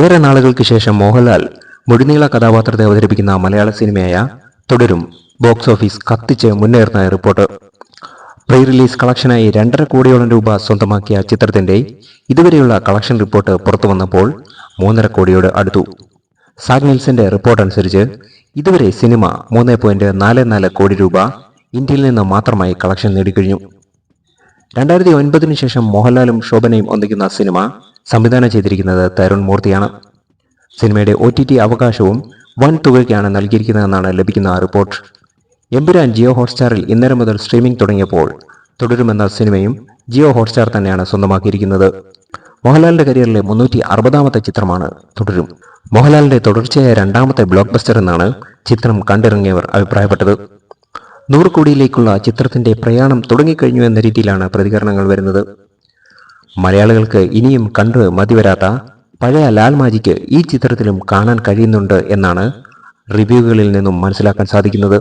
ഏറെ നാളുകൾക്ക് ശേഷം മോഹൻലാൽ മുഴുനീള കഥാപാത്രത്തെ അവതരിപ്പിക്കുന്ന മലയാള സിനിമയായ തുടരും. ബോക്സ് ഓഫീസ് കത്തിച്ച് മുന്നേറുന്ന റിപ്പോർട്ട്. പ്രീ റിലീസ് കളക്ഷനായി രണ്ടര കോടിയോളം രൂപ സ്വന്തമാക്കിയ ചിത്രത്തിന്റെ ഇതുവരെയുള്ള കളക്ഷൻ റിപ്പോർട്ട് പുറത്തു വന്നപ്പോൾ മൂന്നര കോടിയോട് അടുത്തു. സാഗ്നിൽസിന്റെ റിപ്പോർട്ട് അനുസരിച്ച് ഇതുവരെ സിനിമ മൂന്ന് പോയിന്റ് നാല് നാല് കോടി രൂപ ഇന്ത്യയിൽ നിന്ന് മാത്രമായി കളക്ഷൻ നേടിക്കഴിഞ്ഞു. രണ്ടായിരത്തി ഒൻപതിനു ശേഷം മോഹൻലാലും ശോഭനയും ഒന്നിക്കുന്ന സിനിമ സംവിധാനം ചെയ്തിരിക്കുന്നത് തരുൺ മൂർത്തിയാണ്. സിനിമയുടെ ഒ അവകാശവും വൻ തുകയ്ക്കാണ് നൽകിയിരിക്കുന്നതെന്നാണ് ലഭിക്കുന്ന റിപ്പോർട്ട്. എമ്പുരാൻ ജിയോ ഹോട്ട്സ്റ്റാറിൽ ഇന്നലെ മുതൽ സ്ട്രീമിംഗ് തുടങ്ങിയപ്പോൾ തുടരുമെന്ന സിനിമയും ജിയോ ഹോട്ട്സ്റ്റാർ തന്നെയാണ് സ്വന്തമാക്കിയിരിക്കുന്നത്. മോഹൻലാലിന്റെ കരിയറിലെ മുന്നൂറ്റി അറുപതാമത്തെ ചിത്രമാണ് തുടരും. മോഹൻലാലിന്റെ തുടർച്ചയായ രണ്ടാമത്തെ ബ്ലോക്ക് ബസ്റ്റർ എന്നാണ് ചിത്രം കണ്ടിറങ്ങിയവർ അഭിപ്രായപ്പെട്ടത്. നൂറ് കോടിയിലേക്കുള്ള ചിത്രത്തിന്റെ പ്രയാണം തുടങ്ങിക്കഴിഞ്ഞു എന്ന രീതിയിലാണ് പ്രതികരണങ്ങൾ വരുന്നത്. മലയാളികൾക്ക് ഇനിയും കണ്ടു മതിവരാത്ത പഴയ ലാൽ മാജിക്ക് ഈ ചിത്രത്തിലും കാണാൻ കഴിയുന്നുണ്ട് എന്നാണ് റിവ്യൂകളിൽ നിന്നും മനസ്സിലാക്കാൻ സാധിക്കുന്നത്.